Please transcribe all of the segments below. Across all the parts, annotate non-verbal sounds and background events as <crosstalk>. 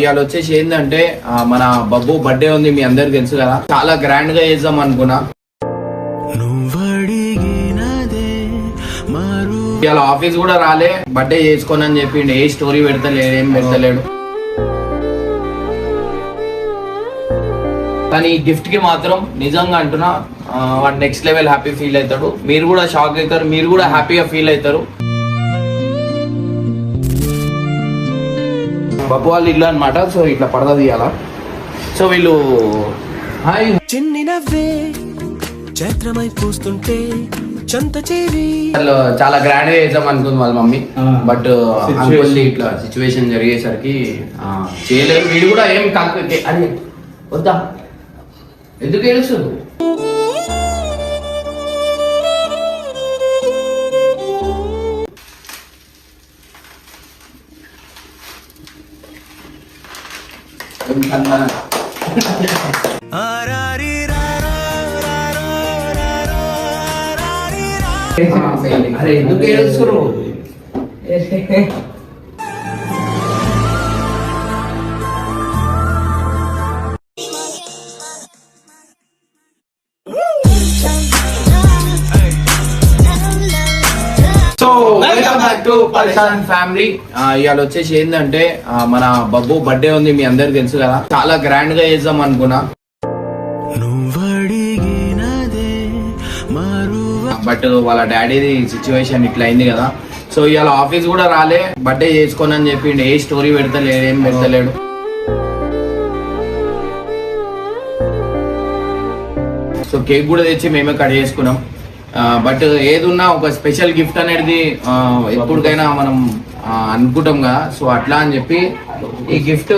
ఇవాళ వచ్చేసి ఏంటంటే మన బబ్బు బర్త్డే ఉంది మీ అందరికి తెలుసు కదా. చాలా గ్రాండ్గా చేద్దాం అనుకున్నా. ఇవాళ ఆఫీస్ కూడా రాలే బర్త్డే చేసుకోని అని చెప్పిండు. ఏ స్టోరీ పెడతలేడు ఏం పెడతలేడు. కానీ ఈ గిఫ్ట్కి మాత్రం నిజంగా అంటున్నా వాడు నెక్స్ట్ లెవెల్ హ్యాపీ ఫీల్ అవుతాడు. మీరు కూడా షాక్ అవుతారు మీరు కూడా హ్యాపీగా ఫీల్ అవుతారు. బబ్బు వాళ్ళు ఇల్లు అనమాట సో ఇట్లా పడదా తీయాలా? సో వీళ్ళు హాయ్. చిన్ని నవ్వే చైత్రమై పూస్తుంటే చంత చేరి. వాళ్ళు చాలా గ్రాండ్గా చేద్దాం అనుకుంది వాళ్ళ మమ్మీ. బట్ అంకుల్ ఇట్లా సిచ్యువేషన్ జరిగేసరికి ఆ, చేయలేదు. వీడు కూడా ఏం కాకు అని వద్దా? ఎందుకు ఏడుస్తుంది สำคัญมากเพลงเพลงเพลงเพลงเพลง ఫ్యామిలీ ఇవాళ వచ్చేసి ఏంటంటే మన బబ్బు బర్త్డే ఉంది మీ అందరికి తెలుసు కదా. చాలా గ్రాండ్గా చేద్దాం అనుకున్నా. బట్ వాళ్ళ డాడీది సిచ్యువేషన్ ఇట్లా అయింది కదా. సో ఇవాళ ఆఫీస్ కూడా రాలే బర్త్డే చేసుకోని అని చెప్పిండు. ఏ స్టోరీ పెడతలేడు ఏం పెడతలేడు. సో కేక్ కూడా తెచ్చి మేమే కట్ చేసుకున్నాం. బట్ ఏదున్నా ఒక స్పెషల్ గిఫ్ట్ అనేది ఎప్పటికైనా మనం ఆ, అనుకుంటాం కదా సో అట్లా అని చెప్పి ఈ గిఫ్ట్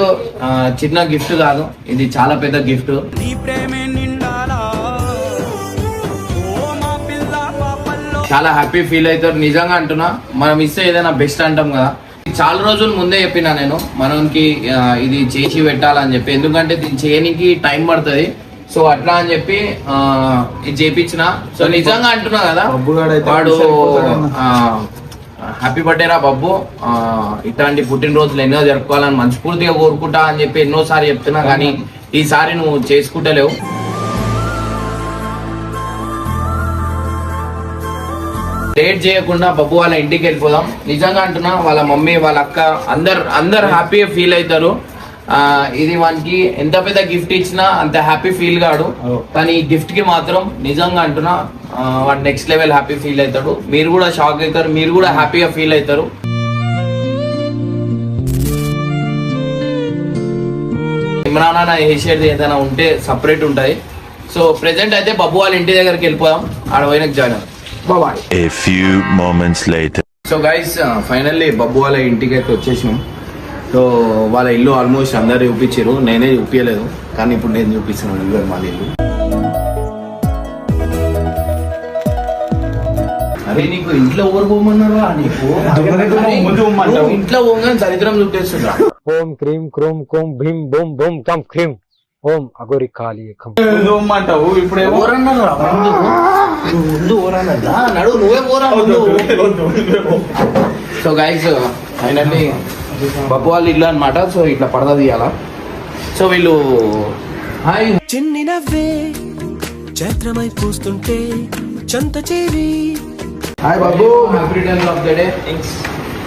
చిన్న గిఫ్ట్ కాదు. ఇది చాలా పెద్ద గిఫ్ట్. చాలా హ్యాపీ ఫీల్ అవుతారు. నిజంగా అంటున్నా మనం ఇస్తే ఏదైనా బెస్ట్ అంటాం కదా. చాలా రోజుల ముందే చెప్పినా నేను మనకి ఇది చేసి పెట్టాలని చెప్పి. ఎందుకంటే దీన్ని చేయనికి టైం పడుతుంది. సో అట్లా అని చెప్పి ఇది చేపించిన సో నిజంగా అంటున్నా కదా వాడు హ్యాపీ బర్త్డే రా బబ్బు. ఆ, ఇట్లాంటి పుట్టినరోజులు ఎన్నో జరుపుకోవాలని మనస్ఫూర్తిగా కోరుకుంటా అని చెప్పి ఎన్నోసారి చెప్తున్నా కానీ ఈసారి నువ్వు చేసుకుంటలేవు. లేట్ చేయకుండా బబ్బు వాళ్ళ ఇంటికి వెళ్ళిపోదాం. నిజంగా అంటున్నా వాళ్ళ మమ్మీ వాళ్ళ అక్క అందరు అందరు హ్యాపీగా ఫీల్ అవుతారు. ఇది వానికి ఎంత పెద్ద గిఫ్ట్ ఇచ్చినా అంత హ్యాపీ ఫీల్ కాడు కానీ ఈ గిఫ్ట్కి మాత్రం నిజంగా అంటున్నా వాడు నెక్స్ట్ లెవెల్ హ్యాపీ ఫీల్ అవుతాడు మీరు కూడా షాక్ అవుతారు మీరు కూడా హ్యాపీగా ఫీల్ అవుతారు ఇమ్రాన్ అన్న చేసేది ఏదైనా ఉంటే సపరేట్ ఉంటుంది సో ప్రెసెంట్ అయితే బబ్బు వాళ్ళ ఇంటి దగ్గరికి వెళ్ళిపోదాం. ఆడ పోయిన జాయిన్ బాయ్ A few moments later. So guys finally Babbu వాళ్ళ ఇంటికి అయితే వచ్చేసినాం. సో వాళ్ళ ఇల్లు ఆల్మోస్ట్ అందరు చూపించారు. నేనే చూపించలేదు. కానీ ఇప్పుడు నేను చూపిస్తున్నాను ఇల్లు వాళ్ళ ఇల్లు. అరే నీకు ఇంట్లో ఎవరు పోమన్నారా నీకు ఇంట్లో పోగానే దరిద్రం ఓం క్రీం క్రోం కోం భీం బోం బోం కం క్లీం ఓం అగోరి కాళీ అంటావు ఎవరన్నారా? ముందు ఓరన్నదా నడు నువ్వే పోరా సో గైస్ ఫైనల్లీ బబ్బు వాళ్ళ ఇల్లు అనమాట సో ఇట్లా పడదా తీయాలా? సో వీళ్ళు హాయ్. చిన్ని నవ్వే చైత్రమై పూస్తుంటే చంత చేరి. Hi Babu. Happy return of the day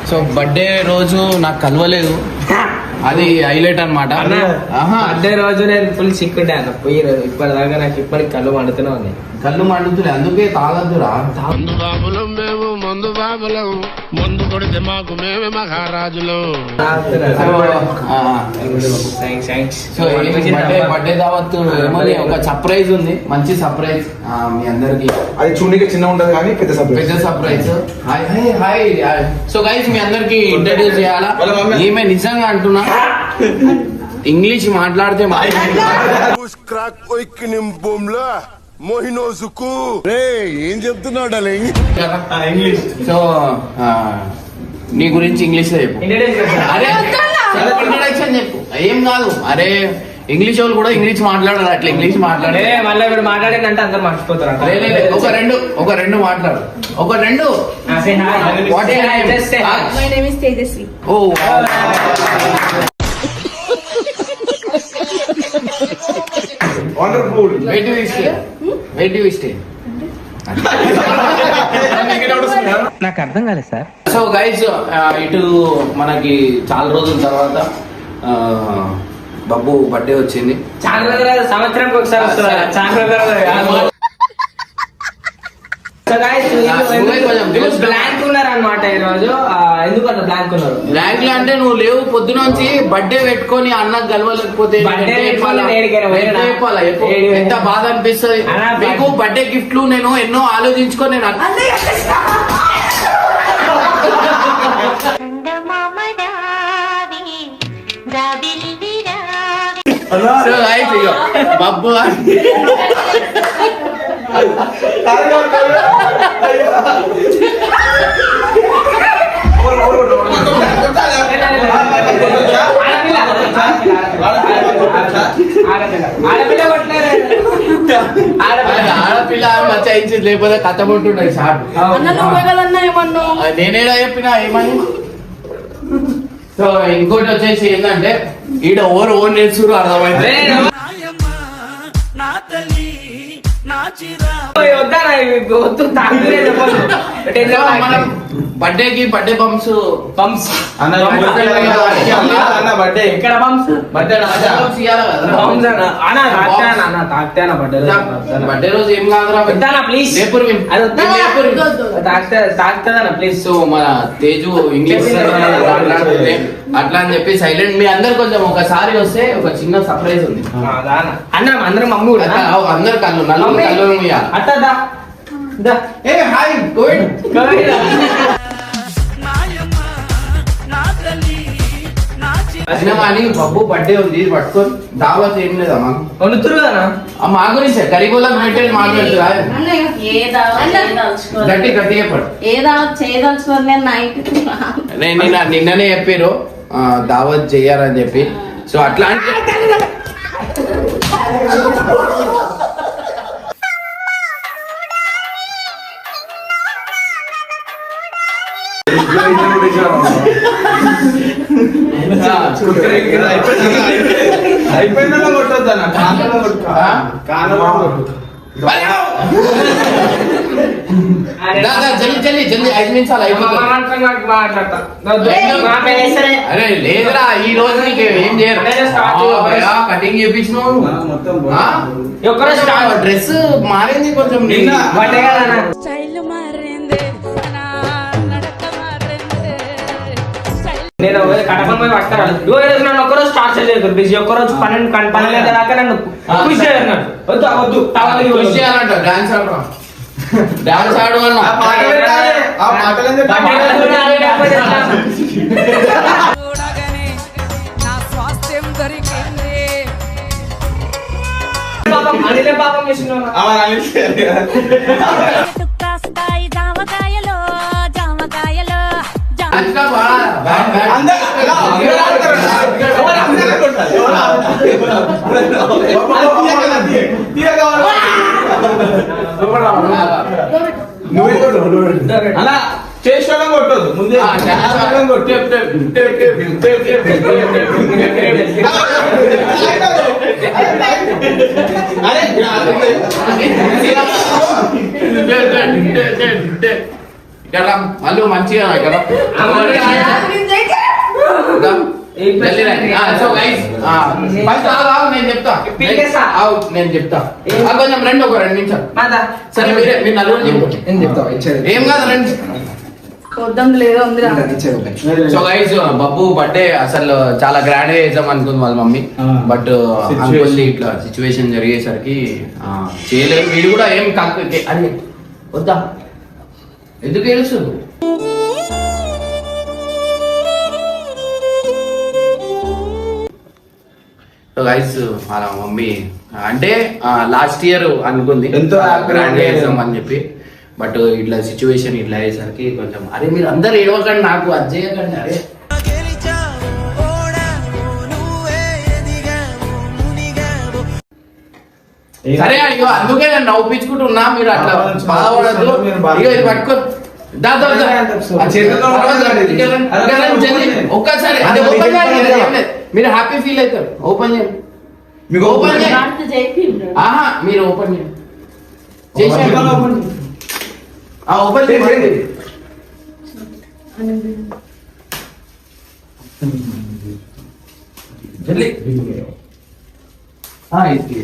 so birthday రోజు నాకు కలవలేదు. అది హైలైట్ అనమాట అదే రోజు నేను ఫుల్ సిక్కుండే అన్న. పోయి ఇప్పటిదాకా నాకు ఇప్పటికి కళ్ళు మండుతూనే ఉన్నాయి. కళ్ళు మండుతున్నాయి. అందుకే తాగద్దురా మందు బాబులం మేము మందు బాబులం. మందు కొడితే మాకు మేమే మహారాజులం. Thanks thanks so birthday birthday దావత్ ఏమని ఒక సర్ప్రైజ్ ఉంది. మంచి సర్ప్రైజ్ మీ అందరికి. అది చూడడానికి చిన్న ఉంటది కానీ పెద్ద సబ్జెక్ట్ పెద్ద surprise. Hi hi hi. So guys మీ అందరికి ఇంట్రడ్యూస్ చేయాలా. ఈమె నిజంగా అంటున్నా. <laughs> ఇంగ్లీష్ మాట్లాడితే మోహినోజుకు. రే ఏం చెప్తున్నాడు డాలింగ్ ఇంగ్లీష్ సో నీ గురించి ఇంగ్లీష్ చెప్పు. ఏం కాదు. అరే ఇంగ్లీష్ వాళ్ళు కూడా ఇంగ్లీష్ మాట్లాడారు అట్లా ఇంగ్లీష్ మాట్లాడే మళ్ళీ ఇప్పుడు మాట్లాడేదంటే అందరు మర్చిపోతారు ఒక రెండు ఒక రెండు మాట్లాడు. ఒక రెండు. ఓ వండర్ఫుల్ వెయిట్ స్టే నాకు అర్థం కాలేదు సార్. సో గైజ్ ఇటు మనకి చాలా రోజుల తర్వాత బబ్బు బర్త్డే వచ్చింది. సంవత్సరానికి ఒకసారి వస్తారు కొంచెం అనమాట ఈ ఎందుకు అంత బ్లాంక్ ఉన్నారు? బ్లాంక్ అంటే నువ్వు లేవు పొద్దున నుంచి బర్త్డే పెట్టుకొని అన్న గెలవలేకపోతే ఎంత బాధ అనిపిస్తుంది? మీకు బర్త్డే గిఫ్ట్లు నేను ఎన్నో ఆలోచించుకొని నేను బబ్బు అని. <laughs> ఆడపిల్ల మచ్చ ఇచ్చింది లేకపోతే కథ పడుతున్నాయి సార్. నేనేలా చెప్పినా ఏమని సో ఇంకోటి వచ్చేసి ఏంటంటే ఈడ ఓవర్ ఓన్ నేర్చుకున్నారు అర్థమైతే నా చిరా వద్దా వద్దు తాగలేదు <laughs> పడకు. బర్త్డే కి బర్త్డే బంప్స్ బర్త్డే. ఎక్కడ బంప్స్ బర్త్డే బంప్స్ అన్న అన్న అన్న, అన్న బర్త్డే బర్త్డే రోజు ఏం కాదురా? వద్దానా ప్లీజ్. తాగితే తాగుతుందన్న ప్లీజ్ సో మన తేజు ఇంగ్లీష్ అట్లా అని చెప్పి సైలెంట్ మీ అందరు కొంచెం ఒకసారి వస్తే ఒక చిన్న సర్ప్రైజ్ ఉంది. అన్న అందరం మమ్మీ కూడా అందరు కళ్ళు మమ్మీ. కళ్ళు ఇయ్యాలి. ఏ హాయ్ కోవిడ్ కోవిడ్ అసలు అని బబ్బు బర్త్డే ఉంది పట్టుకొని దావత్ ఏం లేదా మాకు వండుతురు మా గురించి గరీబుల మెయింటైన్ మాట్లాడుతురా. గట్టి గట్టి చెప్పడు నేను నిన్న నిన్ననే చెప్పారు దావత్ చేయాలని చెప్పి. సో అట్లాంటి అయిపోయిందా? కొట్టొద్దు అన్న కానంలో కొట్టు. ఆ? కానంలో కొట్టు దా, దా, జల్ది జల్ది జల్ది ఐదు నిమిషాలు అయిపోతుంది. మాట్లాడతా మా పేరు సరే అరే లేదురా ఈ రోజు నీకు ఏం చేయరు. కటింగ్. డ్రెస్ మారింది కొంచెం. నేను కటకం పోయి పట్టుకున్నాను ఇదిగో నన్ను ఒక్కరోజు టార్చర్ చేయదు బిజీ ఒక్కరోజు పన్నెండు కన్ పన్నెండు అయితే దాకా నన్ను పుష్ చేయన్నాడు వద్దు వద్దు. చేయాలంట. డాన్స్ ఆడడం డాన్స్ ఆడడం ఆ పాపం అనిలే పాపం అలా చేసేవాళ్ళం కొట్టదు ముందే కొట్టి అరే. ఇక్కడ మళ్ళీ మంచిగా ఇక్కడ. నేను చెప్తా. కొంచెం రెండు ఒక రెండు నిమిషాలు. సరే మీరు నలుగురు ఏం కాదు రెండు. సో గైజ్ బబ్బు బర్త్డే అసలు చాలా గ్రాండ్గా చేద్దాం అనుకుంది వాళ్ళ మమ్మీ. బట్ uh, అంకుల్ని ఇట్లా సిచ్యువేషన్ జరిగేసరికి చేయలేదు. వీడు కూడా ఏం కాదు వద్దా? ఎందుకు ఏడుస్తుంది సో గైస్ వాళ్ళ మమ్మీ అంటే లాస్ట్ ఇయర్ అనుకుంది. ఎంతో గ్రాండ్ చేద్దాం అని చెప్పి. బట్ ఇట్లా సిచ్యువేషన్ ఇట్లా అయ్యేసరికి కొంచెం అరే మీరు అందరు ఏడవకండి నాకు అది చేయకండి అరే. సరే అయ్యో అందుకే నేను నవ్వుపించుకుంటున్నా మీరు అట్లా బాధపడద్దు ఇక ఇది పట్టుకో ఒక్కసారి అదే ఒక్కసారి మీరు హ్యాపీ ఫీల్ అవుతారు ఓపెన్ చేయండి మీకు ఓపెన్ చేయండి ఆహా మీరు ఓపెన్ చేయండి ఓపెన్ చేయండి జల్లి ఆ ఇది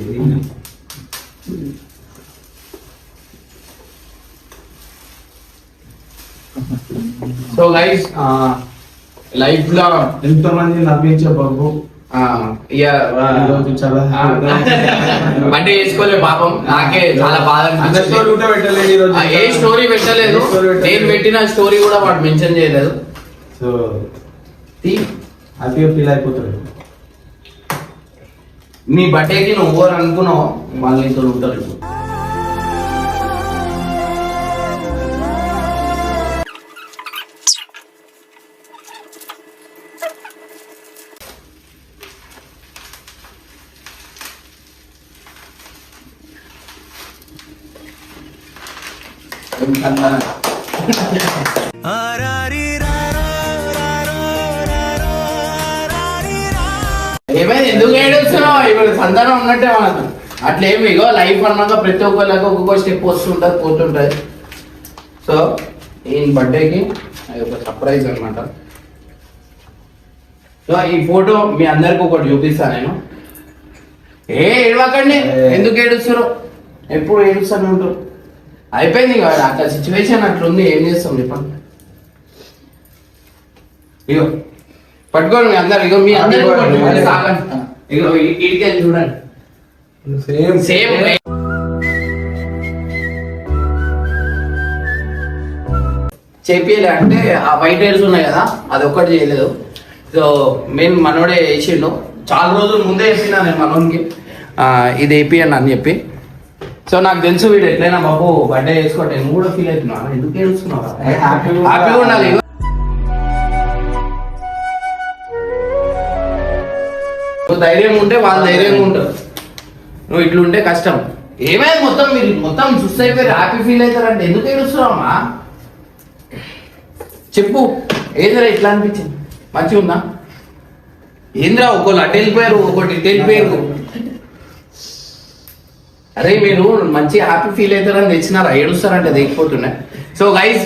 సో గైస్ లైఫ్లో ఎంతో మంది నవ్వించే బాబు. బర్త్డే చేసుకోలే పాపం. నాకే చాలా బాధ ఏ స్టోరీ పెట్టలేదు. నేను పెట్టిన స్టోరీ కూడా వాడు మెన్షన్ చేయలేదు. సో. హ్యాపీగా ఫీల్ అయిపోతాడు. నీ బర్త్డేకి నువ్వు ఎవరు అనుకున్నావు వాళ్ళు నీతో ఉంటారు ఇప్పుడు. అట్లేమి ఇగో లైఫ్ అన్నాక ప్రతి ఒక్కరికి ఒక్కొక్క స్టెప్ వస్తుంటది పోతుంటది. సో ఈ బర్త్డేకి అది ఒక సర్ప్రైజ్ అన్నమాట. సో ఈ ఫోటో మీ అందరికి ఒకటి చూపిస్తా నేను. ఏ ఏడవకండి. ఎందుకు ఏడుస్తారు ఎప్పుడు ఏడుస్తూనే ఉంటారు. అయిపోయింది ఇక అట్లా సిచ్యువేషన్ అట్లుంది ఏం చేస్తాం చెప్పండి. ఇగో పట్టుకోండి మీ అందరు ఇగో మీ ఆగండి. ఇగో ఈడికెళ్ళి చూడండి. సేమ్. సేమ్ చేపియలే అంటే ఆ వైట్ హెయిర్స్ ఉన్నాయి కదా అది ఒక్కటి చేయలేదు. సో మెయిన్ మనోడే వేసిండు చాలా రోజుల ముందే చెప్పినా నేను మనోడికి ఇది వేపియండి అని చెప్పి. సో నాకు తెలుసు వీడు ఎట్లయినా బాబు బర్త్డే చేసుకోవట్లేదు నువ్వు కూడా ఫీల్ అవుతున్నా ఎందుకు ఏడుస్తున్నావు హ్యాపీగా ఉండాలి. నువ్వు ధైర్యం ఉంటే వాళ్ళు ధైర్యంగా ఉంటారు. నువ్వు ఇట్లుంటే కష్టం. ఏమైంది? మొత్తం మీరు మొత్తం చూస్తే అయిపోయారు హ్యాపీ ఫీల్ అవుతారంటే ఎందుకు ఏడుస్తున్నావమ్మా చెప్పు. ఏంద్రా ఇట్లా అనిపించింది? మంచిగా ఉందా? ఏంద్రా ఒకళ్ళు అటు వెళ్ళిపోయారు ఒకటి ఇటు వెళ్ళిపోయారు. అరే మీరు మంచి హ్యాపీ ఫీల్ అవుతారని తెచ్చినారా? ఏడుస్తారంటే దిగిపోతున్నాయి సో గైస్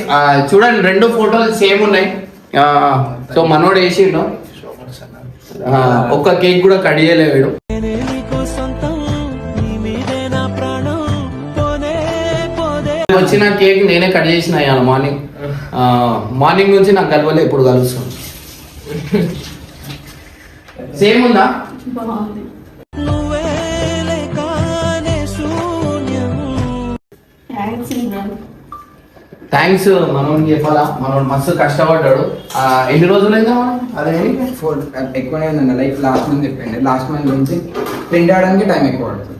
చూడండి రెండు ఫోటోలు సేమ్ ఉన్నాయి. సో మనోడు వేసిండు. ఒక్క కేక్ కూడా కట్ చేయలేడు వచ్చిన కేక్ నేనే కట్ చేసిన ఇవాళ మార్నింగ్. మార్నింగ్ నుంచి నాకు కలవలే ఇప్పుడు కలుస్తాను సేమ్ ఉందా? బాగుంది. థ్యాంక్స్ మనోడికి చెప్పాలా? మనోడు మస్తు కష్టపడ్డాడు. ఆ, ఎన్ని రోజులైందా మనం అదే ఫోర్ ఎక్కువనే ఉందండి లైక్ లాస్ట్ మంత్ చెప్పండి. లాస్ట్ మంత్ నుంచి ప్రింట్ అవడానికి టైం ఎక్కువ పడుతుంది.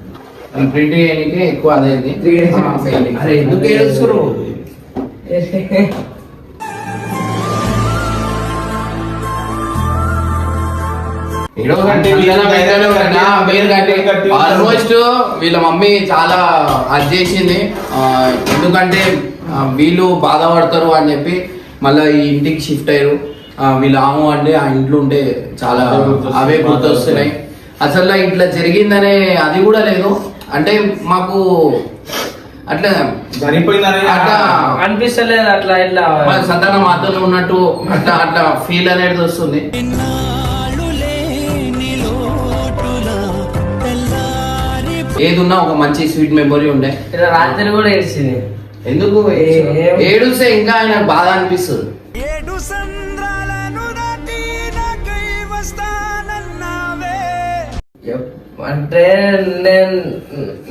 ప్రింట్ చేయడానికి ఎక్కువ అదే అయింది. Three days ఆ, failing. అరే ఎందుకు ఏడుస్తున్నారు ఆల్మోస్ట్ వీళ్ళ మమ్మీ చాలా అది చేసింది. ఎందుకంటే వీళ్ళు బాధపడతారు అని చెప్పి మళ్ళీ ఈ ఇంటికి షిఫ్ట్ అయ్యారు. వీళ్ళు ఆము అంటే ఆ ఇంట్లో ఉంటే చాలా అవే గుర్తొస్తున్నాయి. అసలు ఇట్లా జరిగిందనే అది కూడా లేదు. అంటే మాకు అట్లా అట్లా అనిపిస్తలేదు అట్లా ఇట్లా. మన సంతానం మాత్రమే ఉన్నట్టు అట్లా అట్లా ఫీల్ అనేది వస్తుంది. ఏది ఉన్నా ఒక మంచి స్వీట్ మెమొరీ ఉండే. ఇలా రాత్రి కూడా ఏడ్చింది. ఎందుకు ఏడుస్తే ఇంకా ఆయన బాధ అనిపిస్తుంది. ఏడు అంటే నేను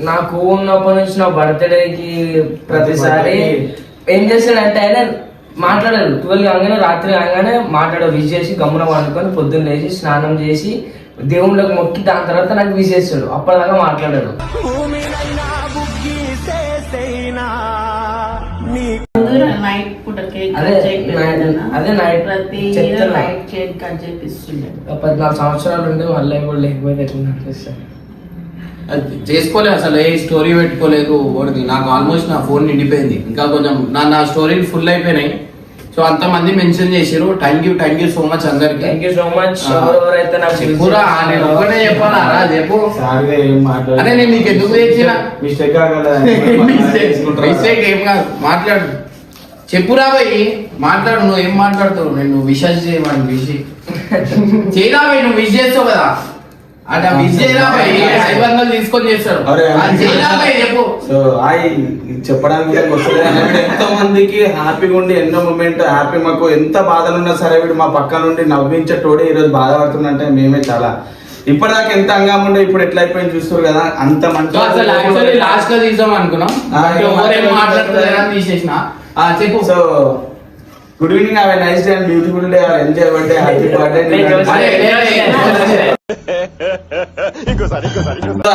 నాకు ఉన్నప్పటి నుంచి నా బర్త్డేకి ప్రతిసారి ఏం చేస్తాడంటే ఆయన మాట్లాడారు ట్వెల్వ్ కాగానే రాత్రి కాగానే మాట్లాడ విష్ చేసి గమ్మున వండుకొని పొద్దున్న లేచి స్నానం చేసి దేవుళ్ళకి మొక్కి దాని తర్వాత నాకు విష్ చేస్తాడు. అప్పటిదాకా మాట్లాడాడు. అదే. నైట్ కేక్ కట్ చేపిస్తుండే పద్నాలుగు సంవత్సరాలు ఉంటే మళ్ళీ ఇప్పుడు లేకపోతే ఎట్లా అనిపిస్తుంది? అది చేసుకోలేదు అసలు ఏ స్టోరీ పెట్టుకోలేదు ఒకటి నాకు ఆల్మోస్ట్ నా ఫోన్ నిండిపోయింది. ఇంకా కొంచెం నా నా స్టోరీలు ఫుల్ అయిపోయినాయి. సో అంతమంది మెన్షన్ చేసారు thank you thank you so much అందరికి. థ్యాంక్ యూ సో మచ్ ఆ. ఎవరెవరైతే నాకు చెప్పురా నేను ఒకటే చెప్పాలా? రా చెప్పు. అరే నేను నీకు ఎందుకు <laughs> మిస్టేక్ మిస్టేక్ ఏం కాదు. మాట్లాడు. చెప్పురా పోయి మాట్లాడు నువ్వు ఏం మాట్లాడుతావు? నేను విషయం చేయమని విష్ చేయరా పోయి నువ్వు విష్ చేస్తావు కదా? అట్లా విష్ చేయరా పోయి ఐదు వందలు తీసుకొని చేస్తాడు చేయరా పోయి చెప్పు. సో చెప్పడానికి ఎంతో మందికి హ్యాపీగా ఉండి ఎన్నో మూమెంట్ హ్యాపీ మాకు ఎంత బాధలు ఉన్నా సరే వీడు మా పక్క నుండి నవ్వించేటోడే ఈరోజు బాధపడుతుందంటే మేమే చాలా. ఇప్పటిదాకా ఎంత అంగం ఉండే ఇప్పుడు ఎట్లా అయిపోయింది చూస్తారు కదా? అంత మంచి లాస్ట్లో తీద్దాం అనుకున్నాం. తీసేసిన. చెప్పు. So good evening have nice day and beautiful day or enjoy birthday happy birthday.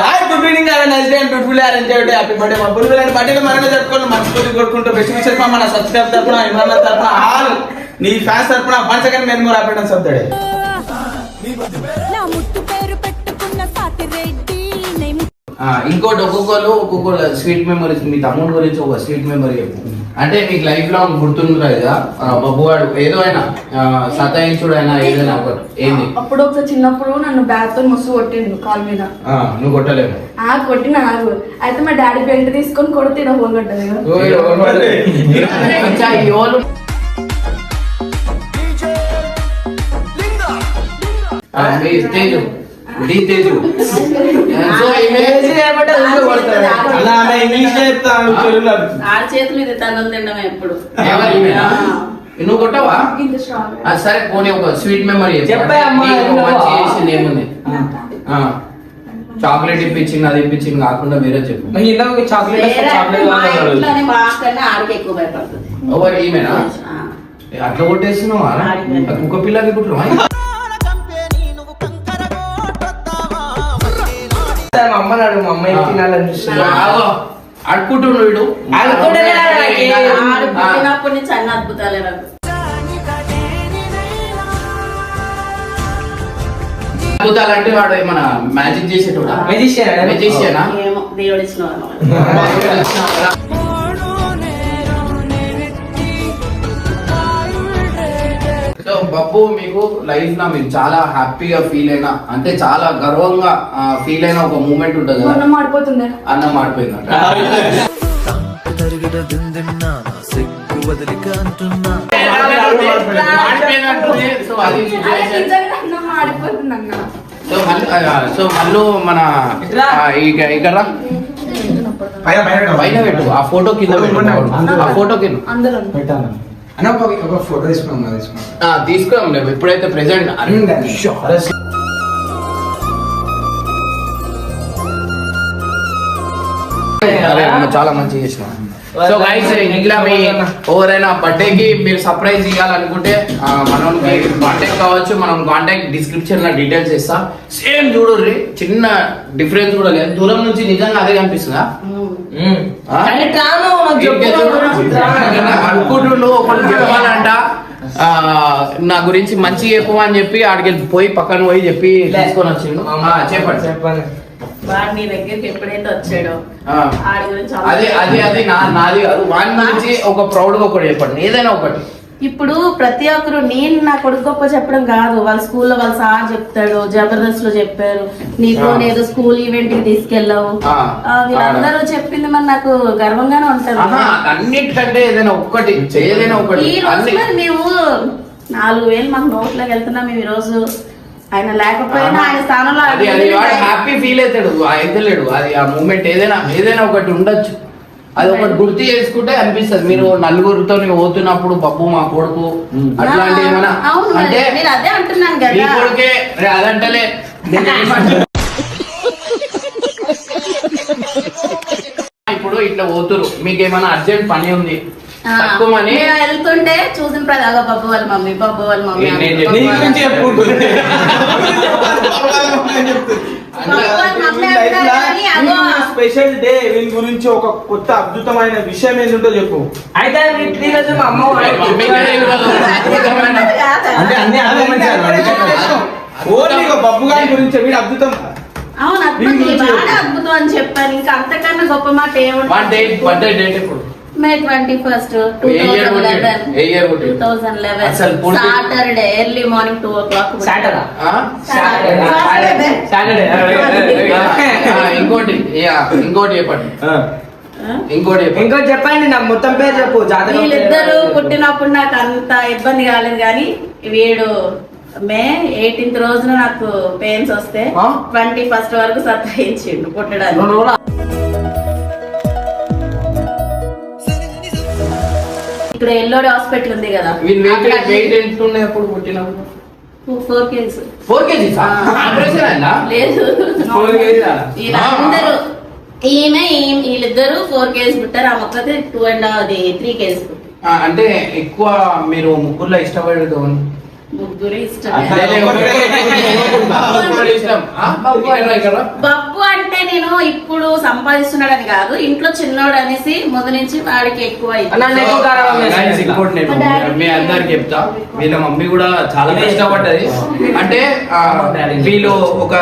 Hi good evening have nice day and beautiful day or enjoy day happy birthday మా బుల్లి గారి బర్త్డే మరణ జరుపుకోండి మనస్ఫూర్తి కొడుకుంటూ బెస్ట్ విషెస్ మన subscribe తరపున ఇమ్రాన్ తరపున ఆల్ నీ ఫ్యాన్స్ తరపున వన్ సెకండ్ మేము కూడా హ్యాపీ సబ్దడే ఇంకోటి ఒక్కొక్కరు ఒక్కొక్క స్వీట్ మెమరీస్ మీ తమ్ముడు గురించి ఒక స్వీట్ మెమరీ చెప్పు. అంటే మీకు లైఫ్ లాంగ్ గుర్తుంటుంది కదా ఆ, బబ్బువాడు ఏదో అయినా సతాయించుడు అయినా ఏదైనా ఒకటి ఏంది? అప్పుడు ఒకసారి చిన్నప్పుడు నన్ను బ్యాట్తో మస్తు కొట్టిండు కాల్ మీద. ఆ, నువ్వు కొట్టలేము ఆ కొట్టిన ఆగు అయితే మా డాడీ బెల్ట్ తీసుకొని కొడితే నా ఫోన్ మీ తేజు. డి తేజు. సో ఈమె అలా ఆమె ఇంగ్లీష్ చెప్తాను తెలుగులో ఆరు చేతులు ఇది తను తినడం ఎప్పుడు? ఎవరు? నువ్వు కొట్టవా? సరే పోనీ ఒక స్వీట్ మెమరీ చెప్పే. అమ్మా, ఎందుకు? మంచి చేసింది ఏముంది? చాక్లెట్ ఇప్పించింది అది ఇప్పించింది కాకుండా వేరే చెప్పు. ఇందాక చాక్లెట్ చాక్లెట్ ఈమెనా? అట్లా. ఆ కుక్క పిల్లకి కుట్రవా? మా అమ్మ నాడు మా అమ్మ ఏం తినాలని చూస్తున్నా అడుకుంటుండు వీడు. అనుకుంటేనే నాకు ఏ- ఆడు పుట్టినప్పటి నుంచి అన్ని అద్భుతాలే నాకు. అద్భుతాలంటే వాడు ఏమన్నా మ్యాజిక్ చేసేటోడా? మెజిషియనా ఏమో దేవుడు ఇచ్చిన <laughs> <laughs> బబ్బు మీకు లైఫ్లో మీరు చాలా హ్యాపీగా ఫీల్ అయినా అంటే చాలా గర్వంగా ఫీల్ అయిన ఒక మూమెంట్ ఉంటుంది కదా? అన్నం. సో అది. నిజంగా అన్నం మాడిపోతుంది అన్న సో మళ్ళీ సో మళ్ళీ మన ఇక్కడ? పైన పెట్టు. ఆ ఫోటో కింద పెట్టు. ఆ ఫోటో కింద. అన్న ఒక ఒక ఫోటో తీసుకున్నాం కదా తీసుకున్నాం. తీసుకురాం లేవు ఇప్పుడైతే ప్రెసెంట్ చాలా మంచి చేసిన. సో గైస్ ఇంట్లో మీ ఎవరైనా బర్త్డే కి మీరు సర్ప్రైజ్ ఇవ్వాలనుకుంటే ఆ, మనోనికి కాంటాక్ట్ కావచ్చు. మనం కాంటాక్ట్ డిస్క్రిప్షన్లో డీటెయిల్స్ ఇస్తా. సేమ్ చూడుర్రి. చిన్న డిఫరెన్స్ కూడా లేదు. దూరం నుంచి నిజంగా అదే కనిపిస్తుందా? చెప్పు అనుకుంటుండు చెప్పాలంట. నా గురించి మంచి చెప్పమని చెప్పి ఆడికి పోయి పక్కన పోయి చెప్పి తీసుకొని వచ్చిండు. చెప్పండి. చెప్పండి. వాడు నీ దగ్గరికి ఎప్పుడైతే వచ్చాడో అదే అదే అది నా నాది కాదు. వాడి గురించి ఒక ప్రౌడ్గా ఒకటి చెప్పండి. ఏదైనా ఒకటి. ఇప్పుడు ప్రతి ఒక్కరు నేను నా కొడుకు గొప్ప చెప్పడం కాదు. వాళ్ళ స్కూల్లో వాళ్ళ సార్ చెప్తాడు జబర్దస్త్లో చెప్పారు. నీకు. ఏదో స్కూల్ ఈవెంట్కి తీసుకెళ్ళావు వీళ్ళందరూ చెప్పింది మరి నాకు గర్వంగానే ఉంటది. ఆహా, అన్నిటికంటే ఏదైనా ఒక్కటి ఏదైనా ఒకటి ఈ రోజు మేము నాలుగు వేలు మాకు నోట్లోకి వెళ్తున్నాం మేము ఈ రోజు. ఆయన లేకపోయినా ఆయన స్థానంలో హ్యాపీ ఫీల్ అవుతాడు అవుతలేడు అది ఆ మూమెంట్ ఏదైనా ఏదైనా ఒకటి ఉండొచ్చు. అది ఒకటి గుర్తు చేసుకుంటే అనిపిస్తుంది. మీరు నలుగురితో పోతున్నప్పుడు బబ్బు మా కొడుకు అట్లాంటి ఏమైనా అవును మరి. అంటే నేను అదే అంటున్నాను కదా. కొడుకే అదంటలే? <laughs> ఇప్పుడు ఇట్లా పోతురు మీకు ఏమైనా అర్జెంట్ పని ఉంది? నేను వెళ్తుంటే చూసిన ప్రతి బాబు వాళ్ళ మమ్మీ బాబు వాళ్ళ మమ్మీ <laughs> స్పెషల్ డే వీళ్ళ గురించి ఒక కొత్త అద్భుతమైన విషయం ఏంటంటో చెప్పు. అయితే ఓన్లీ బబ్బు గారి గురించి వీడు అద్భుతం. అవును అద్భుతం. అని చెప్పాను ఇంకా అంతకన్నా గొప్ప మాట one May twenty first two thousand? Eleven Saturday early morning two o'clock Saturday ఆ? సాటర్డే ఆ, ఆ, ఇంకోటి యా, ఇంకోటి చెప్పండి. ఇంకోటి చెప్పండి. ఇంకో చెప్పండి నాకు మొత్తం పేరు చెప్పు వీళ్ళిద్దరు పుట్టినప్పుడు నాకు అంత ఇబ్బంది కాలేదు కానీ వీడు మే ఎయిటీన్త్ రోజున నాకు పెయిన్స్ వస్తే? ట్వంటీ ఫస్ట్ వరకు సత్తాయించిండు పుట్టడానికి. ఇక్కడ ఎల్లోడి హాస్పిటల్ ఉంది కదా. వెయిట్ వెయిట్ ఎంత ఉన్నాయి అప్పుడు పుట్టినప్పుడు? Four kgs. ఫోర్ కేజీస్ లేదు. ఆ? వీళ్ళందరూ ఈమె వీళ్ళిద్దరు ఫోర్ కేజీస్ పుట్టారు. ఆ మొక్కతే టూ అండ్ త్రీ కేజీస్ పుట్టారు. అంటే ఎక్కువ మీరు ముగ్గురులో ఇష్టపడేది? ముగ్గురు ఇష్టం. బబ్బు అంటే నేను ఇప్పుడు సంపాదిస్తున్నాడని కాదు ఇంట్లో చిన్నోడు అనేసి మొదటి నుంచి వాడికి ఎక్కువ మా అందరికి చెప్తా. వీళ్ళ మమ్మీ కూడా చాలా కష్టపడ్డది అంటే వీళ్ళు ఒక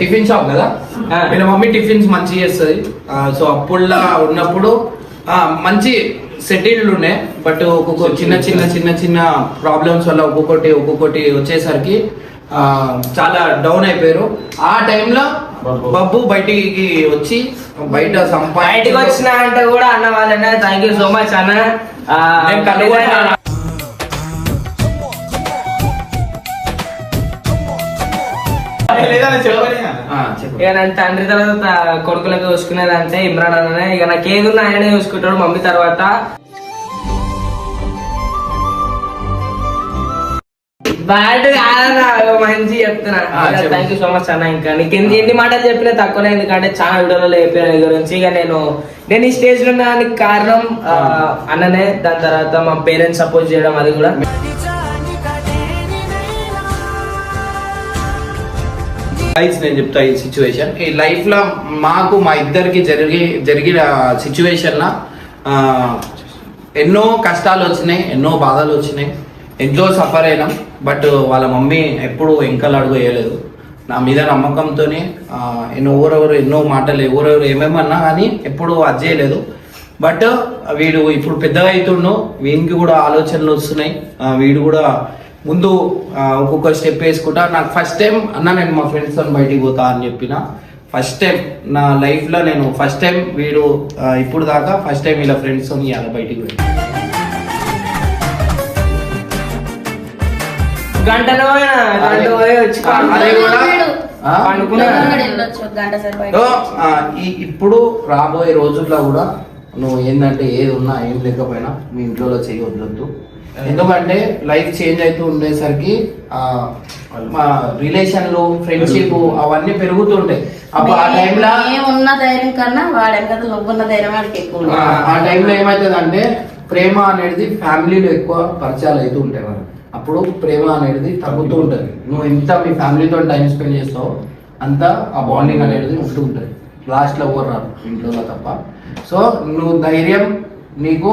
టిఫిన్ షాప్ కదా? ఆ. వీళ్ళ మమ్మీ టిఫిన్స్ మంచి చేస్తుంది. సో అప్పుడులా ఉన్నప్పుడు ఆ, మంచి సెటిల్డ్ ఉండే బట్ ఒక్కొక్క చిన్న చిన్న చిన్న చిన్న ప్రాబ్లమ్స్ వల్ల ఒక్కొక్కటి ఒక్కొక్కటి వచ్చేసరికి ఆ, చాలా డౌన్ అయిపోయారు. ఆ టైంలో బబ్బు. బయటికి వచ్చి బయట బయటికి వచ్చిన అంటే కూడా అన్న వాళ్ళనే థ్యాంక్ యూ సో మచ్ అన్న. ఇక నేను తండ్రి తర్వాత కొడుకులకు చూసుకునేది అంటే ఇమ్రాన్ అన్ననే. ఇక నాకు ఏదున్నా ఆయనే చూసుకుంటాడు మమ్మీ తర్వాత. బ్యాడ్ కాదన్నా ఇగో మంచి చెప్తున్నా. థ్యాంక్ యూ సో మచ్ అన్న ఇంకా. నీకు ఎన్ని ఎన్ని మాటలు చెప్పినా తక్కువనే ఎందుకంటే చాలా వీడియోలలో చెప్పాను నీ గురించి. ఇక నేను నేను ఈ స్టేజ్లో ఉన్నానికి కారణం ఆ, అన్ననే. దాని తర్వాత మా పేరెంట్స్ సపోర్ట్ చేయడం అది కూడా. గైస్ నేను చెప్తా ఈ సిచ్యువేషన్ ఈ లైఫ్లో మాకు మా ఇద్దరికి జరిగి జరిగిన సిచ్యువేషన్ లా ఎన్నో కష్టాలు వచ్చినాయి ఎన్నో బాధలు వచ్చినాయి. ఎంతో సఫర్ అయినాం బట్ వాళ్ళ మమ్మీ ఎప్పుడు ఎంకలు అడుగు వేయలేదు. నా మీద నమ్మకంతోనే ఎన్నో ఎవరెవరు ఎన్నో మాటలు ఎవరెవరు ఏమేమన్నా కానీ ఎప్పుడు అది చేయలేదు. బట్ వీడు ఇప్పుడు పెద్దగా అవుతుండు వీనికి కూడా ఆలోచనలు వస్తున్నాయి. వీడు కూడా ముందు ఒక్కొక్క స్టెప్ వేసుకుంటా. నాకు ఫస్ట్ టైం అన్న నేను మా ఫ్రెండ్స్తో బయటికి పోతా అని చెప్పిన. ఫస్ట్ టైం నా లైఫ్లో నేను ఫస్ట్ టైం వీడు ఇప్పుడు దాకా ఫస్ట్ టైం ఇలా ఫ్రెండ్స్తో ఇవాళ బయటికి పోయి. గంటలో అదే కూడా ఇప్పుడు రాబోయే రోజుల్లో కూడా నువ్వు ఏంటంటే ఏది ఉన్నా ఏం లేకపోయినా మీ ఇంట్లో చెయ్యి వదలొద్దు. ఎందుకంటే లైఫ్ చేంజ్ అవుతూ ఉండేసరికి ఆ, మా రిలేషన్లు ఫ్రెండ్షిప్ అవన్నీ పెరుగుతుంటాయి అప్పుడు ఆ టైంలో ఉన్న ధైర్యం కన్నా వాడు నువ్వున్న ధైర్యం వాడికి ఎక్కువ. ఆ టైంలో ఏమవుతుంది అంటే ప్రేమ అనేది ఫ్యామిలీలో ఎక్కువ పరిచయాలు అవుతూ ఉంటాయి మరి అప్పుడు ప్రేమ అనేది తగ్గుతూ ఉంటుంది. నువ్వు ఎంత మీ ఫ్యామిలీతో టైం స్పెండ్ చేస్తావో అంత ఆ బాండింగ్ అనేది ఉంటూ ఉంటుంది. లాస్ట్లో ఎవరు రాదు ఇంట్లో తప్ప. సో నువ్వు ధైర్యం నీకు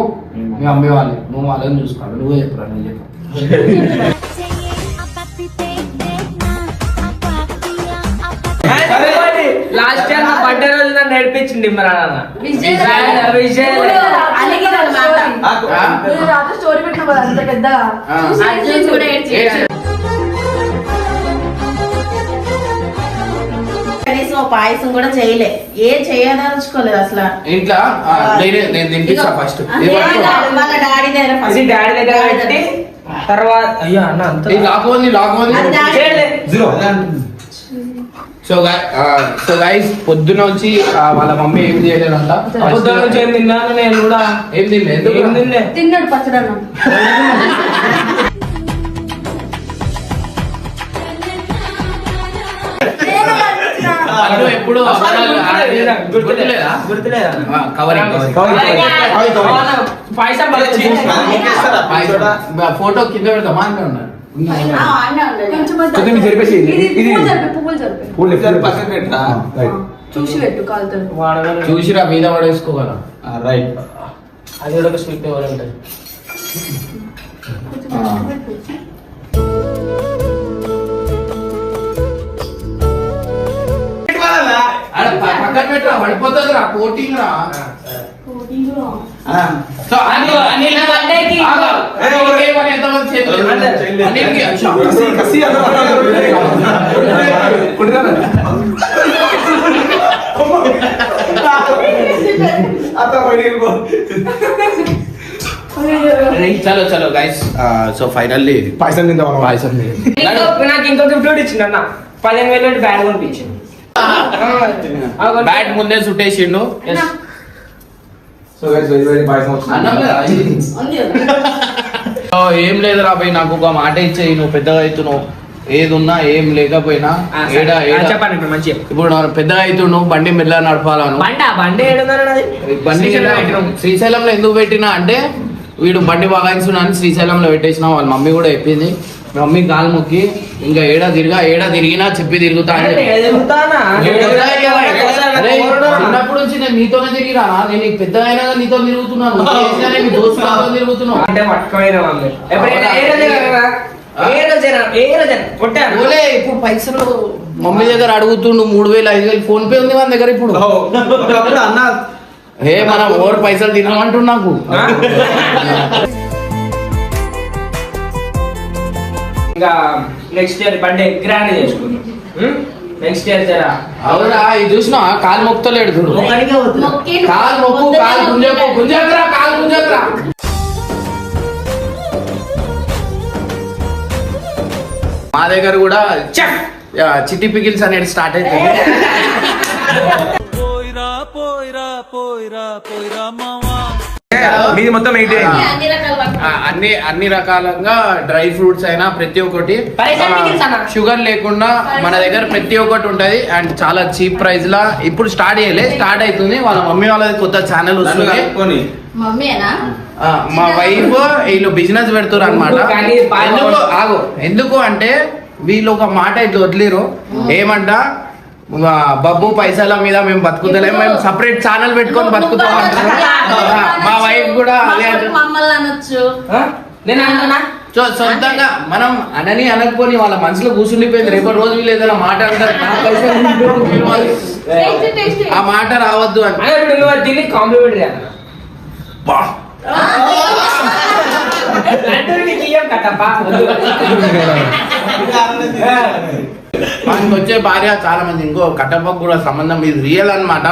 మీ అమ్మే వాళ్ళు. నువ్వు వాళ్ళని చూసుకోవాలి నువ్వే చెప్పురా నేను చెప్పు. లాస్ట్ ఇయర్ నా బర్త్డే రోజు నన్ను నేర్పించింది విజయ్ రాత్రి స్టోరీ. పెట్టిన కూడా ఏడ్చేసాడు. ఓ పాయసం కూడా చేయలే. ఏ చేయదలుచుకోలేదు అసలు. ఇంట్లో నేనే తినిపిస్తా ఫస్ట్ వాళ్ళ డాడీ దగ్గర ఇది first. డాడీ దగ్గర పెట్టి తర్వాత అయ్యో అన్న అంత లాక్ ఉంది లాక్ ఉంది అది డాడీ- చేయలే. సో సో గైస్ పొద్దున వచ్చి వాళ్ళ మమ్మీ ఏం చేయలేదంట. పొద్దున్న నుంచి ఏం తిన్నాను నేను కూడా. ఏం తినలేదు ఎందుకు? తిన్నాడు పచ్చడి <laughs> ఎప్పుడు గుర్తులేదా? గుర్తులేదా? కవరింగ్ ఫోటో కింద పెడతామా అంటే ఉన్నారు. కొంచెం జరిపేసి ఇది- పక్కన పెట్టా చూసి పెట్టు కాలుతో. చూసిరా మీద పడేసుకోగల రైట్. అది కూడా ఒక స్వీట్ ఎవరు ఉంటుంది పక్కన పెట్టరా పడిపోతుంది రా కోటింగ్ రా. చలో చలో గైస్ సో ఫైనల్లీ పాయసం తిందాం పాయసం నాకు ఇంకో గిఫ్ట్ కూడా ఇచ్చిండు అన్న. పదిహేను వేలు బ్యాగ్ కొనిపించింది బ్యాట్ ముందే. <laughs> ఓ, ఏం లేదు రాబాయ్ నాకు ఒక మాట ఇచ్చేయి నువ్వు పెద్దగా అవుతున్నావు. ఏది ఉన్నా ఏం లేకపోయినా ఏడా ఏడా. చెప్పండి ఇప్పుడు మంచిగా. ఇప్పుడు నాకు పెద్దగా అవుతుండు బండి మెల్ల నడపాలను. బండి. శ్రీశైలంలో ఎందుకు పెట్టినా అంటే వీడు బండి బాగాయిస్తున్నాను శ్రీశైలంలో పెట్టేసిన వాళ్ళ మమ్మీ కూడా చెప్పింది. మమ్మీ కాలు మొక్కి ఇంకా ఏడా తిరిగా ఏడా తిరిగినా చెప్పి తిరుగుతా? చిన్నప్పటి నుంచి నేను నీతోనే తిరిగిరా నేను నీకు పెద్దగా అయినా నీతో తిరుగుతున్నాను. తిరుగుతున్నావు. అంటే ఇప్పుడు పైసలు మమ్మీ దగ్గర అడుగుతుండు మూడు వేలు ఐదు వేలు. ఫోన్ పే ఉంది మన దగ్గర ఇప్పుడు. అన్న ఏ మనం ఓవర్ పైసలు తినమంటుండు ఇంకా నెక్స్ట్ ఇయర్ బర్త్డే గ్రాండ్ చేసుకుందాం. నెక్స్ట్ ఇయర్ జరా అవునా? ఇది చూసినా కాలు మొక్తలేడు చూడు. మొక్కి కాలు మొక్కు కాలు గుంజకు గుంజకరా కాలు గుంజకరా. మా దగ్గర కూడా చెక్ చిట్టి పికిల్స్ అనేది స్టార్ట్ అవుతుంది పోయిరా పోయిరా పోయిరా పోయిరా మావా. మీది మొత్తం ఎయిట్ అన్ని అన్ని రకాల వంటలు. ఆ, అన్ని అన్ని రకాలంగా డ్రై ఫ్రూట్స్ అయినా ప్రతి ఒక్కటి. షుగర్ లేకుండా మన దగ్గర ప్రతి ఒక్కటి ఉంటది. అండ్ చాలా చీప్ ప్రైస్ లా ఇప్పుడు స్టార్ట్ చేయలే స్టార్ట్ అవుతుంది. వాళ్ళ మమ్మీ వాళ్ళది కొత్త ఛానల్ వస్తుంది. కలుపుకొని మమ్మీనా ఆ, మా వైఫ్ వీళ్ళు బిజినెస్ పెడుతురు అనమాట ఎందుకు? ఆగు. ఎందుకు అంటే వీళ్ళు ఒక మాట ఇట్లా వదిలేరు. ఏమంట? బబ్బు పైసల మీద మేము బతుకుతలేం. మేము సపరేట్ ఛానల్ పెట్టుకొని బతుకుతాం మా వైఫ్ కూడా అదే. మమ్మల్ని అనొచ్చు. ఆ? నేను అంటున్నా? సో సొంతంగా మనం అనని అనకపోని వాళ్ళ మనసులో కూర్చుండిపోయింది రేపు రోజు వీళ్ళు ఏదైనా మాట అంటారు ఆ మాట రావద్దు అని దీన్ని కాంప్లిమెంట్ చేయాలి. <laughs> <laughs> మనకి వచ్చే భార్య చాలా మంది ఇంకో కట్టపకు కూడా సంబంధం ఇది రియల్ అన్నమాట.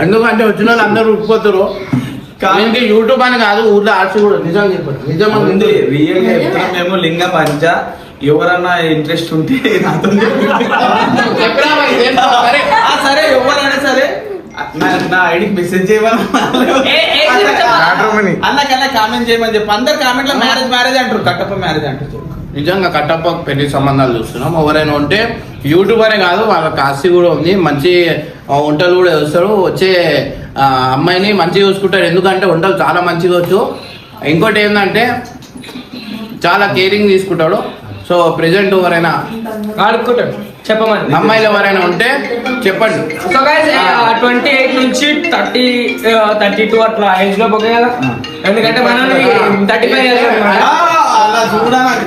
ఎందుకంటే వచ్చిన వాళ్ళు అందరూ ఉడిపోతారు దీనికి యూట్యూబ్ అని కాదు ఊర్లో ఆర్ట్స్ కూడా నిజం చెప్పండి. నిజం ఉంది రియల్గా మేము లింగ పంచ. ఎవరన్నా ఇంట్రెస్ట్ ఉంటే నాతో సరే ఆ, సరే ఎవరైనా సరే. నా- ఐడికి మెసేజ్ చేయమని ఏ- ఏ చెప్పు. అన్నకన్నా కామెంట్ చేయమని చెప్పి. అందరు కామెంట్లో మ్యారేజ్ మ్యారేజ్ అంటారు. కట్టప్ప మ్యారేజ్ అంటారు. నిజంగా కట్టప్ప పెళ్ళి సంబంధాలు చూస్తున్నాం. ఎవరైనా ఉంటే యూట్యూబ్ అనే కాదు వాళ్ళ కాస్తి కూడా ఉంది. మంచి వంటలు కూడా వేస్తారు వచ్చే అమ్మాయిని మంచిగా చూసుకుంటారు. ఎందుకంటే వంటలు చాలా మంచిగా వచ్చు. ఇంకోటి ఏంటంటే చాలా కేరింగ్ తీసుకుంటాడు. సో ప్రెసెంట్ ఎవరైనా ఆడుకుంటాడు. చెప్పమని. అమ్మాయిలు ఎవరైనా ఉంటే చెప్పండి. సో గైస్ ట్వంటీ ఎయిట్ నుంచి థర్టీ థర్టీ టూ అట్లా ఏజ్లో పోగా కదా ఎందుకంటే మనం థర్టీ ఫైవ్ అలా చూడాలి